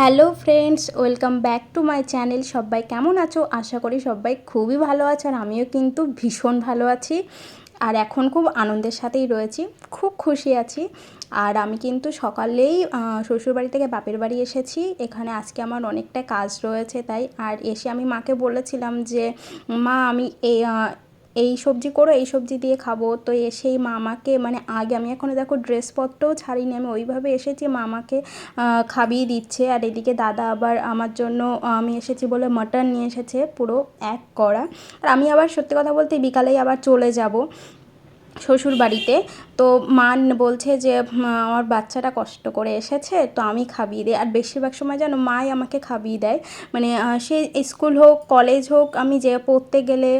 Hello friends, welcome back to my channel. সবাই কেমন আছো? আশা করি সবাই খুবই ভালো আছো আর আমিও কিন্তু ভীষণ ভালো আছি। আর এখন খুব আনন্দের সাথেই রয়েছি, খুব খুশি আছি। আর আমি কিন্তু সকালেই শ্বশুরবাড়ি থেকে বাপের বাড়ি এসেছি। এখানে আজকে আমার অনেকটা কাজ রয়েছে তাই। আর এসে আমি মাকে বলেছিলাম যে, মা, আমি এই এই সবজি করো, এই সবজি দিয়ে খাব। তো এসেই মামাকে মানে আগে আমি এখনও দেখো ড্রেসপত্রও ছাড়িনি, আমি ওইভাবে এসেছি মামাকে খাবিয়ে দিচ্ছে। আর এদিকে দাদা আবার আমার জন্য আমি এসেছি বলে মাটন নিয়ে এসেছে পুরো এক করা আর আমি আবার সত্যি কথা বলতে বিকালেই আবার চলে যাব। শ্বশুর বাড়িতে তো মা বলছে যে আমার বাচ্চাটা কষ্ট করে এসেছে, তো আমি খাবিয়ে দিই। আর বেশিরভাগ সময় যেন মাই আমাকে খাবিয়ে দেয়। মানে সে স্কুল হোক, কলেজ হোক, আমি যে পড়তে গেলে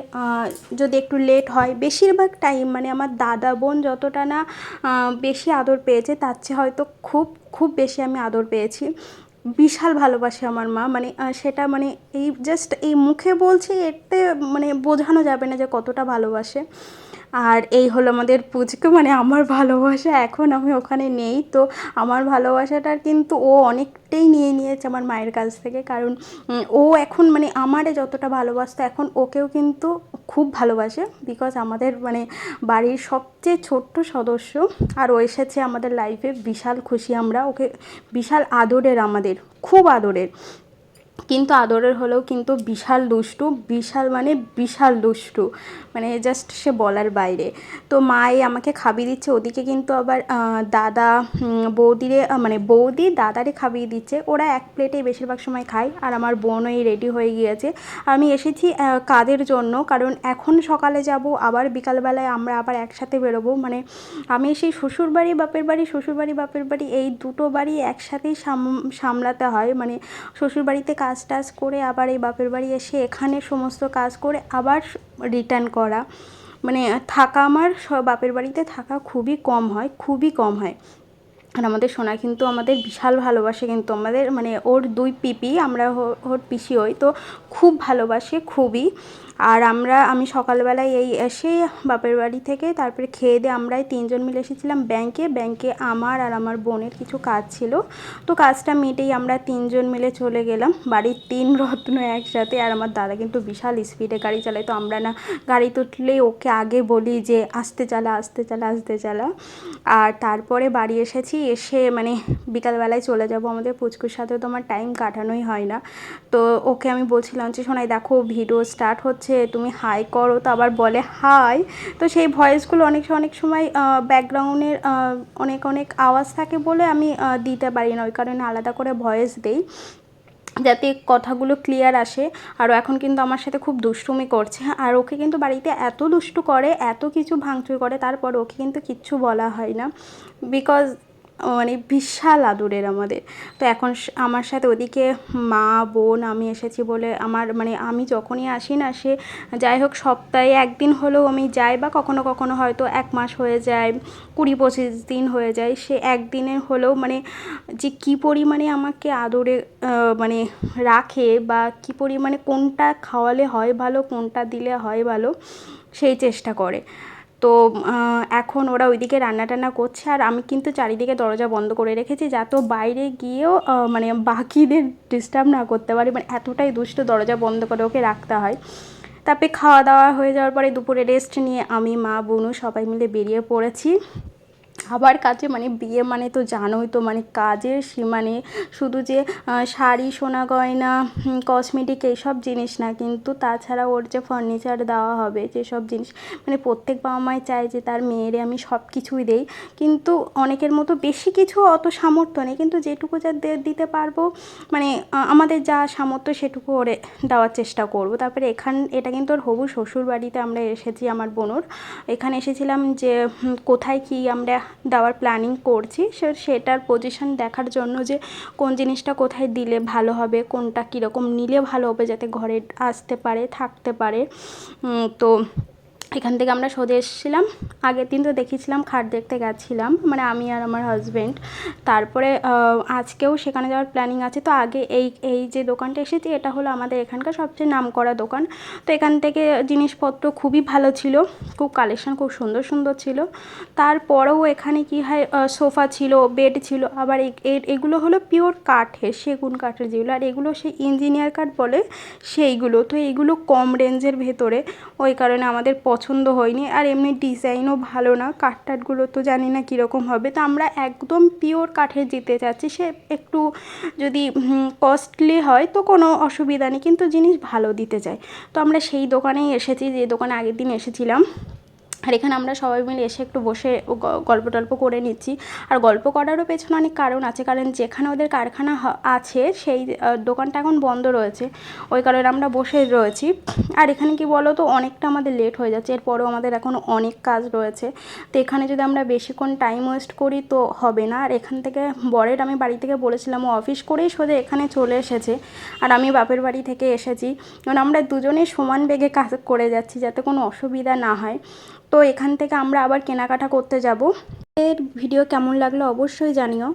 যদি একটু লেট হয়, বেশিরভাগ টাইম মানে আমার দাদা বোন যতটা না বেশি আদর পেয়েছে, তার চেয়ে হয়তো খুব খুব বেশি আমি আদর পেয়েছি। বিশাল ভালোবাসে আমার মা। মানে সেটা মানে এই জাস্ট এই মুখে বলছি, এতে মানে বোঝানো যাবে না যে কতটা ভালোবাসে। আর এই হলো আমাদের পুচকু মানে আমার ভালোবাসা, এখন আমি ওখানে নেই। তো আমার ভালোবাসাটার কিন্তু ও অনেকটাই নিয়ে নিয়েছে আমার মায়ের কাছ থেকে। কারণ ও এখন মানে আমারে যতটা ভালোবাসতো, এখন ওকেও কিন্তু খুব ভালোবাসে বিকজ আমাদের মানে বাড়ির সবচেয়ে ছোট্ট সদস্য আর ও এসেছে আমাদের লাইফে বিশাল খুশি আমরা, ওকে বিশাল আদরের আমাদের, খুব আদরের। কিন্তু আদরের হলেও কিন্তু বিশাল দুষ্টু, বিশাল মানে বিশাল দুষ্টু মানে জাস্ট সে বলার বাইরে। তো মাই আমাকে খাবিয়ে দিচ্ছে, ওদিকে কিন্তু আবার দাদা বৌদিরে মানে বৌদি দাদারে খাবিয়ে দিচ্ছে। ওরা এক প্লেটেই বেশিরভাগ সময় খায়, আর আমার বোনই রেডি হয়ে গিয়েছে। আমি এসেছি কাদের জন্য? কারণ এখন সকালে যাব, আবার বিকালবেলায় আমরা আবার একসাথে বেরোবো। মানে আমি সেই শ্বশুরবাড়ি, বাপের বাড়ি, শ্বশুরবাড়ি, বাপের বাড়ি এই দুটো বাড়ি একসাথেই সামলাতে হয়। মানে শ্বশুরবাড়িতে কাজ টাজ করে আবার এই বাপের বাড়ি এসে এখানে সমস্ত কাজ করে আবার রিটার্ন করা। মানে থাকা আমার বাপের বাড়িতে থাকা খুবই কম হয়, খুবই কম হয়। আর আমাদের সোনা কিন্তু আমাদের বিশাল ভালোবাসে কিন্তু আমাদের মানে ওর দুই পিপি, আমরা ওর পিসি হই তো খুব ভালোবাসে, খুবই। আর আমরা, আমি সকালবেলায় এই এসে বাপের বাড়ি থেকে তারপরে খেয়ে দিয়ে আমরাই তিনজন মিলে এসেছিলাম ব্যাংকে। ব্যাংকে আমার আর আমার বোনের কিছু কাজ ছিল। তো কাজটা মিটেই আমরা তিনজন মিলে চলে গেলাম। বাড়ির তিন রত্ন একসাথে। আর আমার দাদা কিন্তু বিশাল স্পিডে গাড়ি চালায়। তো আমরা না গাড়ি তুললেই ওকে আগে বলি যে, আসতে চালা আসতে চালা আসতে চালা। আর তারপরে বাড়ি এসেছি। এসে মানে বিকালবেলায় চলে যাব আমাদের পুচকুর সাথে তো আমার টাইম কাটানোই হয় না। তো ওকে আমি বলছিলাম যে শোনাই দেখো ভিডিও স্টার্ট হচ্ছে। হচ্ছে তুমি হাই করো। তো আবার বলে হাই তো সেই ভয়েসগুলো অনেক অনেক সময় ব্যাকগ্রাউন্ডের অনেক অনেক আওয়াজ থাকে বলে আমি দিতে পারি না। ওই কারণে আলাদা করে ভয়েস দেই, যাতে কথাগুলো ক্লিয়ার আসে। আর এখন কিন্তু আমার সাথে খুব দুষ্টুমি করছে। আর ওকে কিন্তু বাড়িতে এত দুষ্টু করে, এত কিছু ভাঙচুর করে, তারপর ওকে কিন্তু কিচ্ছু বলা হয় না। বিকজ মানে বিশাল আদরের আমাদের। তো এখন আমার সাথে ওদিকে মা, বোন, আমি এসেছি বলে আমার মানে আমি যখনই আসি না, সে যাই হোক সপ্তাহে একদিন হলেও আমি যাই বা কখনো কখনো হয়তো এক মাস হয়ে যায়, কুড়ি পঁচিশ দিন হয়ে যায়, সে একদিনের হলেও মানে যে কী পরিমাণে আমাকে আদরে মানে রাখে বা কী পরিমাণে কোনটা খাওয়ালে হয় ভালো, কোনটা দিলে হয় ভালো, সেই চেষ্টা করে। তো এখন ওরা ওইদিকে রান্না টান্না করছে আর আমি কিন্তু চারিদিকে দরজা বন্ধ করে রেখেছি যাতে বাইরে গিয়েও মানে বাকিদের ডিস্টার্ব না করতে পারি। মানে এতটাই দুষ্ট দরজা বন্ধ করে ওকে রাখতে হয়। তারপরে খাওয়া দাওয়া হয়ে যাওয়ার পরে দুপুরে রেস্ট নিয়ে আমি, মা, বোনু সবাই মিলে বেরিয়ে পড়েছি। আবার কাজে মানে বিয়ে মানে তো জানোই তো মানে কাজের সীমানে শুধু যে শাড়ি, সোনা গয়না কসমেটিক এইসব জিনিস না, কিন্তু তাছাড়া ওর যে ফার্নিচার দেওয়া হবে, যেসব জিনিস মানে প্রত্যেক বাবা মাই চায় যে তার মেয়েরে আমি সব কিছুই দেই, কিন্তু অনেকের মতো বেশি কিছু অত সামর্থ্য নেই, কিন্তু যেটুকু যা দিতে পারব মানে আমাদের যা সামর্থ্য সেটুকু ওরে দেওয়ার চেষ্টা করব। তারপরে এখান, এটা কিন্তু ওর হবু শ্বশুর বাড়িতে আমরা এসেছি, আমার বোনর। এখানে এসেছিলাম যে কোথায় কি আমরা দেওয়ার প্ল্যানিং করছি। সে, সেটার পজিশন দেখার জন্য যে কোন জিনিসটা কোথায় দিলে ভালো হবে, কোনটা কীরকম নিলে ভালো হবে যাতে ঘরে আসতে পারে, থাকতে পারে। তো এখান থেকে আমরা সোজা এসেছিলাম। আগের দিন তো দেখিয়েছিলাম, খাট দেখতে গেছিলাম। মানে আমি আর আমার হাজব্যান্ড তারপরে আজকেও সেখানে যাওয়ার প্ল্যানিং আছে। তো আগে এই এই যে দোকানটা এসেছি, এটা হলো আমাদের এখানকার সবচেয়ে নামকরা দোকান। তো এখান থেকে জিনিসপত্র খুবই ভালো ছিল। খুব কালেকশন খুব সুন্দর সুন্দর ছিল। তারপরেও এখানে কি হয় সোফা ছিল বেড ছিল। আবার এগুলো হলো পিওর কাঠের, সেগুন কাঠের যেগুলো। আর এগুলো সেই ইঞ্জিনিয়ার কাঠ বলে সেইগুলো। তো এইগুলো কম রেঞ্জের ভেতরে। ওই কারণে আমাদের পছন্দ হয়নি আর এমনি ডিজাইনও ভালো না কাঠ টাঠগুলো তো জানি না কীরকম হবে। তো আমরা একদম পিওর কাঠের যেতে চাচ্ছি, সে একটু যদি কস্টলি হয় তো কোনো অসুবিধা নেই, কিন্তু জিনিস ভালো দিতে চায় তো আমরা সেই দোকানেই এসেছি, যে দোকানে আগের দিন এসেছিলাম। আর এখানে আমরা সবাই মিলে এসে একটু বসে গল্প টল্প করে নিচ্ছি। আর গল্প করারও পেছনে অনেক কারণ আছে, কারণ যেখানে ওদের কারখানা আছে, সেই দোকানটা এখন বন্ধ রয়েছে। ওই কারণে আমরা বসে রয়েছি। আর এখানে কি বলো তো অনেকটা আমাদের লেট হয়ে যাচ্ছে। এরপরেও আমাদের এখন অনেক কাজ রয়েছে। তো এখানে যদি আমরা বেশিক্ষণ টাইম ওয়েস্ট করি তো হবে না। আর এখান থেকে বরের আমি বাড়ি থেকে বলেছিলাম, ও অফিস করেই সোজা এখানে চলে এসেছে। আর আমি বাপের বাড়ি থেকে এসেছি। কারণ আমরা দুজনেই সমান বেগে কাজ করে যাচ্ছি যাতে কোনো অসুবিধা না হয়। তো এখান থেকে আমরা আবার কেনাকাটা করতে যাব। এর ভিডিও কেমন লাগল অবশ্যই জানিও।